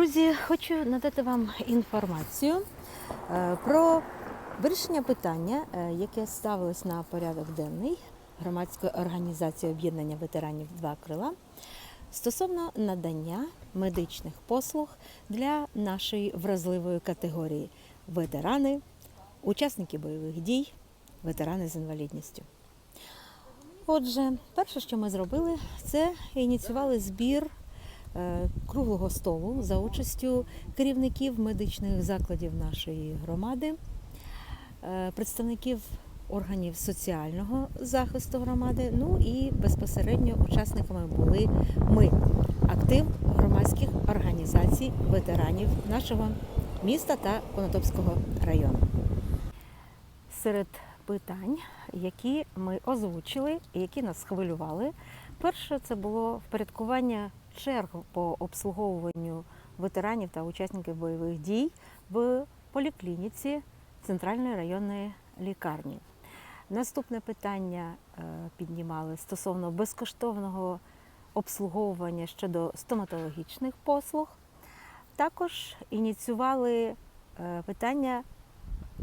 Друзі, хочу надати вам інформацію е, про вирішення питання, е, яке ставилось на порядок денний громадської організації об'єднання ветеранів Два крила стосовно надання медичних послуг для нашої вразливої категорії ветерани, учасники бойових дій, ветерани з інвалідністю. Отже, перше, що ми зробили, це ініціювали збір круглого столу за участю керівників медичних закладів нашої громади, е, представників органів соціального захисту громади. Ну і безпосередньо учасниками були ми, актив громадських організацій ветеранів нашого міста та Конотопського району. Серед питань, які ми озвучили які нас хвилювали, перше це було впорядкування черг по обслуговуванню ветеранів та учасників бойових дій в поліклініці Центральної районної лікарні. Наступне питання е, піднімали стосовно безкоштовного обслуговування щодо стоматологічних послуг. Також ініціювали е, питання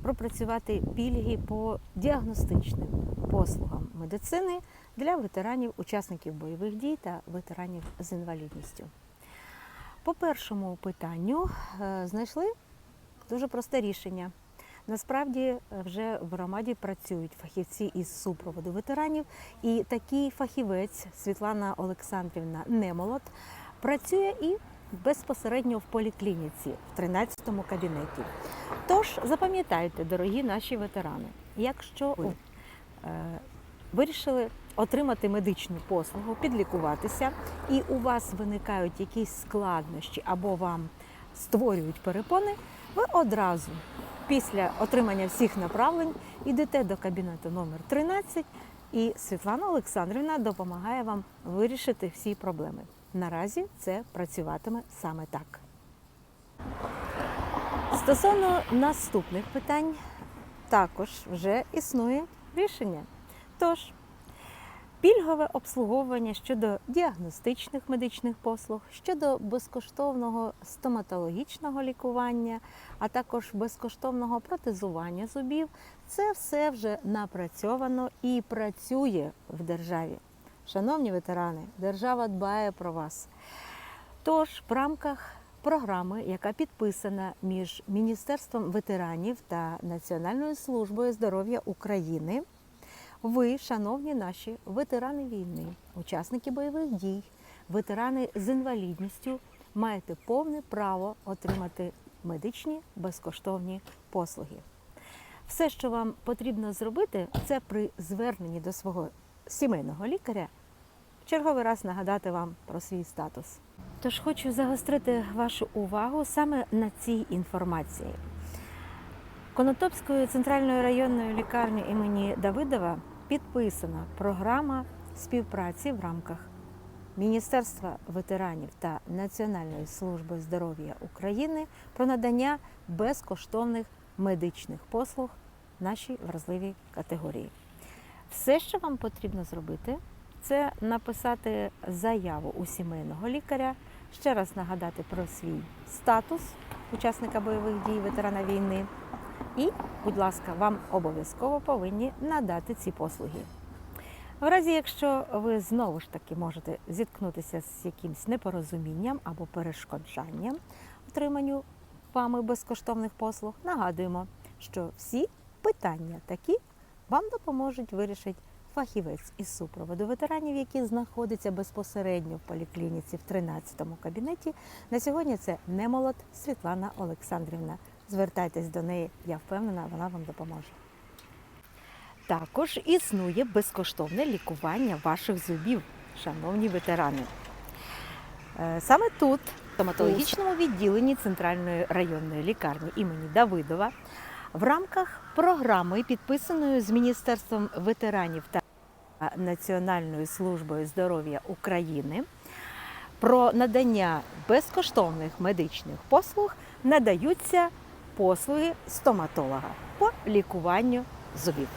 пропрацювати пільги по діагностичним послугам медицини для ветеранів, учасників бойових дій та ветеранів з інвалідністю. По першому питанню е, знайшли дуже просте рішення. Насправді е, вже в громаді працюють фахівці із супроводу ветеранів, і такий фахівець Світлана Олександрівна Немолот працює і безпосередньо в поліклініці в 13-му кабінеті. Тож запам'ятайте, дорогі наші ветерани, якщо ви е, вирішили отримати медичну послугу, підлікуватися, і у вас виникають якісь складнощі або вам створюють перепони, ви одразу після отримання всіх направлень йдете до кабінету номер 13 і Світлана Олександрівна допомагає вам вирішити всі проблеми. Наразі це працюватиме саме так. Стосовно наступних питань, також вже існує рішення. Тож, пільгове обслуговування щодо діагностичних медичних послуг, щодо безкоштовного стоматологічного лікування, а також безкоштовного протезування зубів, це все вже напрацьовано і працює в державі. Шановні ветерани, держава дбає про вас. Тож, в рамках програми, яка підписана між Міністерством ветеранів та Національною службою здоров'я України, ви, шановні наші ветерани війни, учасники бойових дій, ветерани з інвалідністю, маєте повне право отримати медичні безкоштовні послуги. Все, що вам потрібно зробити, це при зверненні до свого сімейного лікаря черговий раз нагадати вам про свій статус. Тож хочу загострити вашу увагу саме на цій інформації. Конотопською центральною районною лікарні імені Давидова підписана програма співпраці в рамках Міністерства ветеранів та Національної служби здоров'я України про надання безкоштовних медичних послуг нашій вразливій категорії. Все, що вам потрібно зробити, це написати заяву у сімейного лікаря, ще раз нагадати про свій статус учасника бойових дій, ветерана війни. І, будь ласка, вам обов'язково повинні надати ці послуги. В разі, якщо ви знову ж таки можете зіткнутися з якимось непорозумінням або перешкоджанням отриманню вами безкоштовних послуг, нагадуємо, що всі питання такі вам допоможуть вирішити фахівець із супроводу ветеранів, які знаходяться безпосередньо в поліклініці в 13-му кабінеті. На сьогодні це немолод Світлана Олександрівна. Звертайтесь до неї, я впевнена, вона вам допоможе. Також існує безкоштовне лікування ваших зубів, шановні ветерани. Е, Саме тут, в стоматологічному відділенні Центральної районної лікарні імені Давидова, в рамках програми, підписаної з Міністерством ветеранів та Національною службою здоров'я України, про надання безкоштовних медичних послуг надаються послуги стоматолога по лікуванню зубів.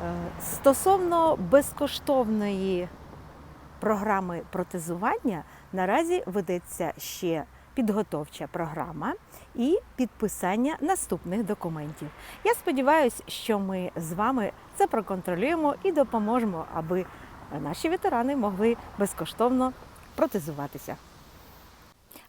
Е, Стосовно безкоштовної програми протезування, наразі ведеться ще підготовча програма і підписання наступних документів. Я сподіваюся, що ми з вами це проконтролюємо і допоможемо, аби наші ветерани могли безкоштовно протезуватися.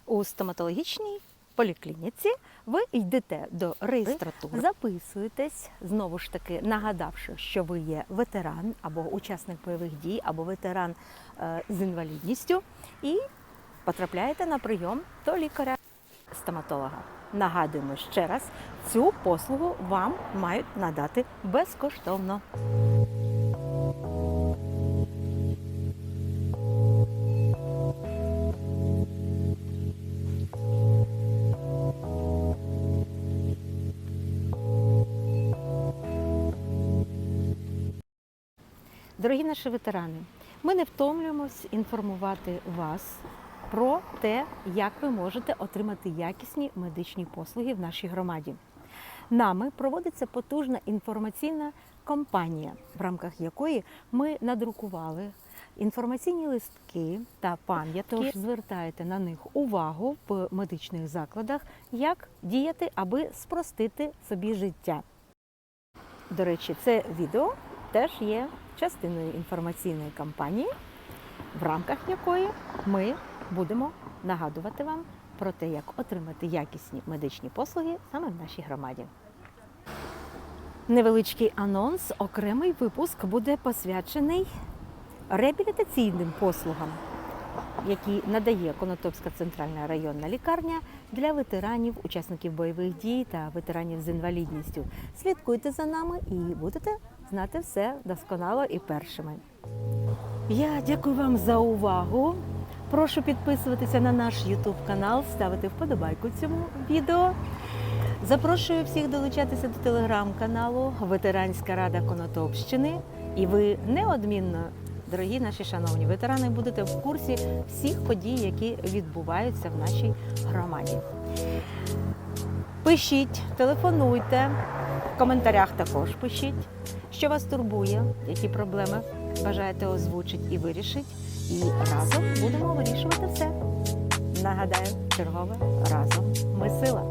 У стоматологічній поліклініці ви йдете до реєстратури, записуєтесь, знову ж таки нагадавши, що ви є ветеран або учасник бойових дій, або ветеран е, з інвалідністю, і потрапляєте на прийом до лікаря-стоматолога. Нагадуємо ще раз, цю послугу вам мають надати безкоштовно. Дорогі наші ветерани, ми не втомлюємось інформувати вас про те, як ви можете отримати якісні медичні послуги в нашій громаді. Нами проводиться потужна інформаційна кампанія, в рамках якої ми надрукували інформаційні листки та пам'ятки. Тож звертайте на них увагу в медичних закладах, як діяти, аби спростити собі життя. До речі, це відео теж є частиною інформаційної кампанії, в рамках якої ми будемо нагадувати вам про те, як отримати якісні медичні послуги саме в нашій громаді. Невеличкий анонс, окремий випуск буде посвячений реабілітаційним послугам, які надає Конотопська центральна районна лікарня для ветеранів, учасників бойових дій та ветеранів з інвалідністю. Слідкуйте за нами і будете знати все досконало і першими. Я дякую вам за увагу. Прошу підписуватися на наш YouTube канал, ставити вподобайку цьому відео. Запрошую всіх долучатися до телеграм-каналу Ветеранська Рада Конотопщини. І ви неодмінно, дорогі наші шановні ветерани, будете в курсі всіх подій, які відбуваються в нашій громаді. Пишіть, телефонуйте, в коментарях також пишіть, що вас турбує, які проблеми бажаєте озвучити і вирішити. І разом будемо вирішувати все. Нагадаю, чергове разом ми сила.